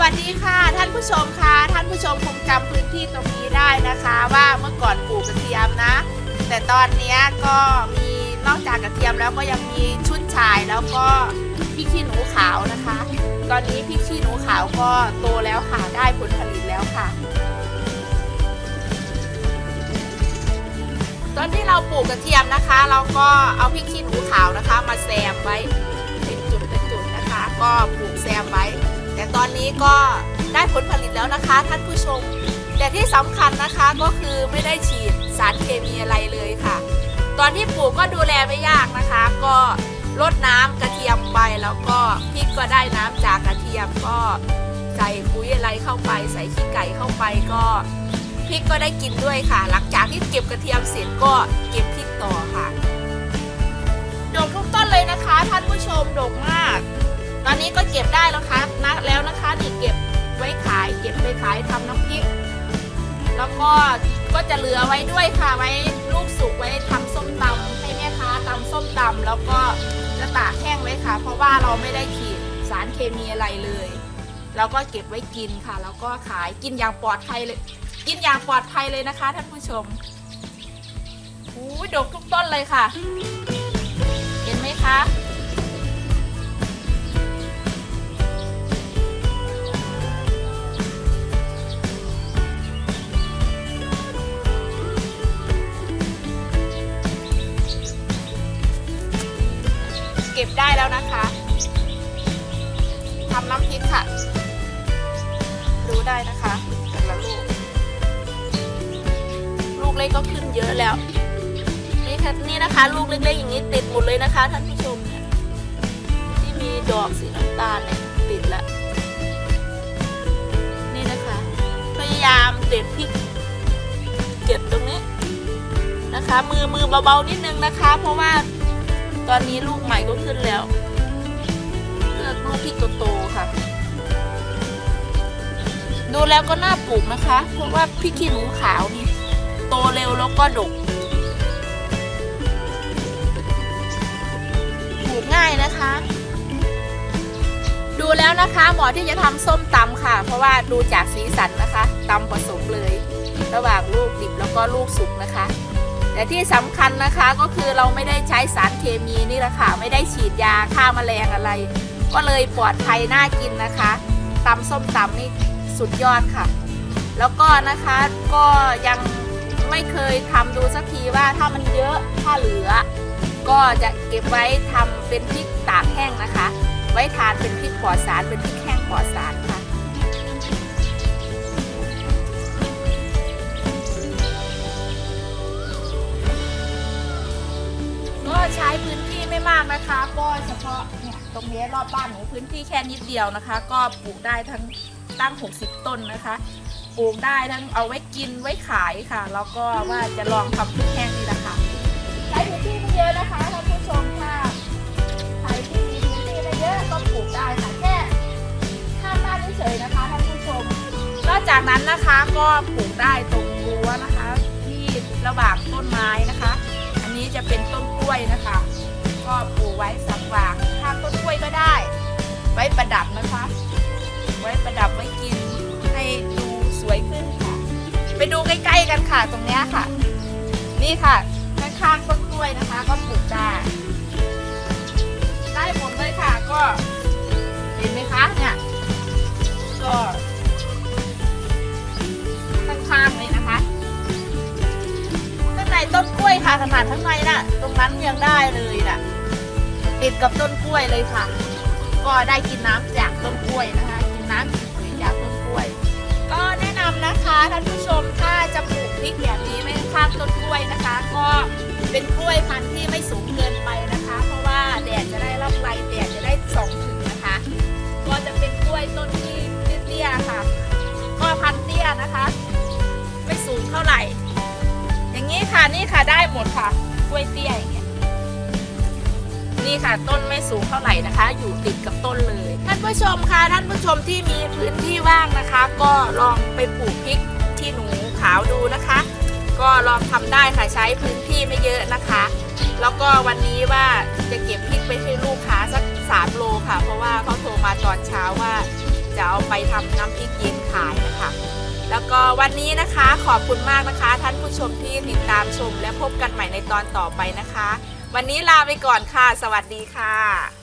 วัสดีค่ะ ท่านผู้ชมค่ะ ท่านผู้ชมคงจำพื้นที่ตรงนี้ได้นะคะ ว่าเมื่อก่อนปลูกกระเทียมนะ แต่ตอนนี้ก็มีนอกจากกระเทียมแล้วก็ยังมีชุนชายแล้วก็พริกขี้หนูขาวนะคะ ตอนนี้พริกขี้หนูขาวก็โตแล้วค่ะได้ผลผลิตแล้วค่ะ ตอนที่เราปลูกกระเทียมนะคะ เราก็เอาพริกขี้หนูขาวนะคะ มาแซมไว้เป็นจุดเป็นจุดนะคะ ก็ปลูกแซมไว้ ต่ตอนนี้ก็ได้ผลผลิตแล้วนะคะท่านผู้ชม แต่ที่สำคัญนะคะก็คือไม่ได้ฉีดสารเคมีอะไรเลยค่ะ ตอนที่ปลูกก็ดูแลไม่ยากนะคะ ก็รดน้ำกระเทียมไปแล้วก็พริกก็ได้น้ำจากกระเทียมก็ใส่ปุ๋ยอะไรเข้าไป ใส่ขี้ไก่เข้าไปก็พริกก็ได้กินด้วยค่ะ หลังจากที่เก็บกระเทียมเสร็จก็เก็บพริกต่อค่ะดกทุกต้นเลยนะคะ ท่านผู้ชมดกมาก อนนี้ก็เก็บได้แล้วค่ะนะแล้วนะคะนี่เก็บไว้ขาย เก็บไปขายทำน้ำพริก แล้วก็ก็จะเหลือไว้ด้วยค่ะไว้ลูกสุกไว้ทำส้มตำให้แม่ค้าตำส้มตำแล้วก็จะตากแห้งไว้ค่ะ เพราะว่าเราไม่ได้ฉีดสารเคมีอะไรเลยเราก็เก็บไว้กินค่ะ แล้วก็ขายกินอย่างปลอดภัยเลย กินอย่างปลอดภัยเลยนะคะท่านผู้ชมอู้ดกทุกต้นเลยค่ะ เห็นไหมคะ ก็บได้แล้วนะคะทำน้ำพริกค่ะดูได้นะคะแต่ละลูก ลูกเล็กก็ขึ้นเยอะแล้วนี่ค่ะนี่นะคะ ลูกเล็กๆอย่างนี้ติดหมดเลยนะคะท่านผู้ชมเนี่ยที่มีดอกสีน้ำตาลเนี่ยติดแล้วนี่นะคะ พยายามเด็ดพริกเก็บตรงนี้นะคะ มือมือเบาๆนิดนึงนะคะ เพราะว่า ตอนนี้ลูกใหม่ก็ขึ้นแล้วเลือกลูกที่โตๆค่ะ ดูแล้วก็น่าปลูกนะคะ เพราะว่าพริกขี้หนูขาวนี่โตเร็วแล้วก็ดกปลูกง่ายนะคะ ดูแล้วนะคะเหมาะที่จะทำส้มตำค่ะ เพราะว่าดูจากสีสันนะคะตำผสมเลย ระหว่างลูกดิบแล้วก็ลูกสุกนะคะ แต่ที่สำคัญนะคะก็คือเราไม่ได้ใช้สารเคมีนี่แหละค่ะไม่ได้ฉีดยาฆ่าแมลงอะไร ก็เลยปลอดภัยน่ากินนะคะตำส้มตำนี่สุดยอดค่ะ แล้วก็นะคะก็ยังไม่เคยทำดูสักทีว่าถ้ามันเยอะถ้าเหลือ ก็จะเก็บไว้ทำเป็นพริกตากแห้งนะคะ ไว้ทานเป็นพริกปลอดสารเป็นพริกแห้งปลอดสารค่ะ มากนะคะ ก็เฉพาะเนี่ยตรงนี้รอบบ้านหนูพื้นที่แค่นิดเดียวนะคะ ก็ปลูกได้ทั้งตั้ง 60 ต้นนะคะ ปลูกได้ทั้งเอาไว้กินไว้ขายค่ะ แล้วก็ว่าจะลองทำพริกแห้งนี่แหละค่ะใช้พื้นที่ไม่เยอะนะคะท่านผู้ชมค่ะใครที่มีพื้นที่ไม่เยอะก็ปลูกได้ค่ะแค่ข้างบ้านเฉยๆนะคะท่านผู้ชมนอกจากนั้นนะคะก็ปลูกได้ตรงรั้วนะคะ ที่ระหว่างต้นไม้นะคะ อันนี้จะเป็นต้นกล้วยนะคะ ไว้สักวางข้างต้นกล้วยก็ได้ ไว้ประดับนะคะ ไว้ประดับไว้กินให้ดูสวยขึ้นค่ะ ไปดูใกล้ๆกันค่ะตรงเนี้ยค่ะ นี่ค่ะข้างๆต้นกล้วยนะคะ ก็ปลูกได้ได้หมดเลยค่ะก็เห็นไหมคะเนี่ยก็ข้างๆเลยนะคะข้างในต้นกล้วยค่ะขนาดข้างในน่ะ ตรงนั้นยังได้เลยน่ะ ติดกับต้นกล้วยเลยค่ะ ก็ได้กินน้ำจากต้นกล้วยนะคะ กินน้ำกินปุ๋ยจากต้นกล้วย ก็แนะนำนะคะท่านผู้ชมถ้าจะปลูกพริกแบบนี้ไม่ข้างต้นกล้วยนะคะ ก็เป็นกล้วยพันธุ์ที่ไม่สูงเกินไปนะคะ เพราะว่าแดดจะได้รับไฟแดดจะได้ส่องถึงนะคะ ก็จะเป็นกล้วยต้นที่เตี้ยค่ะ ก็พันธุ์เตี้ยนะคะ ไม่สูงเท่าไหร่ อย่างนี้ค่ะนี่ค่ะได้หมดค่ะกล้วยเตี้ย นี่ค่ะ ต้นไม่สูงเท่าไหร่นะคะ อยู่ติดกับต้นเลย ท่านผู้ชมค่ะท่านผู้ชมที่มีพื้นที่ว่างนะคะ ก็ลองไปปลูกพริกที่หนูขาวดูนะคะ ก็ลองทำได้ค่ะใช้พื้นที่ไม่เยอะนะคะ แล้วก็วันนี้ว่าจะเก็บพริกไปให้ลูกค้าสักสามโลค่ะ เพราะว่าเขาโทรมาตอนเช้าว่าจะเอาไปทำน้ำพริกเย็นขายนะคะแล้วก็วันนี้นะคะขอบคุณมากนะคะ ท่านผู้ชมที่ติดตามชมและพบกันใหม่ในตอนต่อไปนะคะ วันนี้ลาไปก่อนค่ะ สวัสดีค่ะ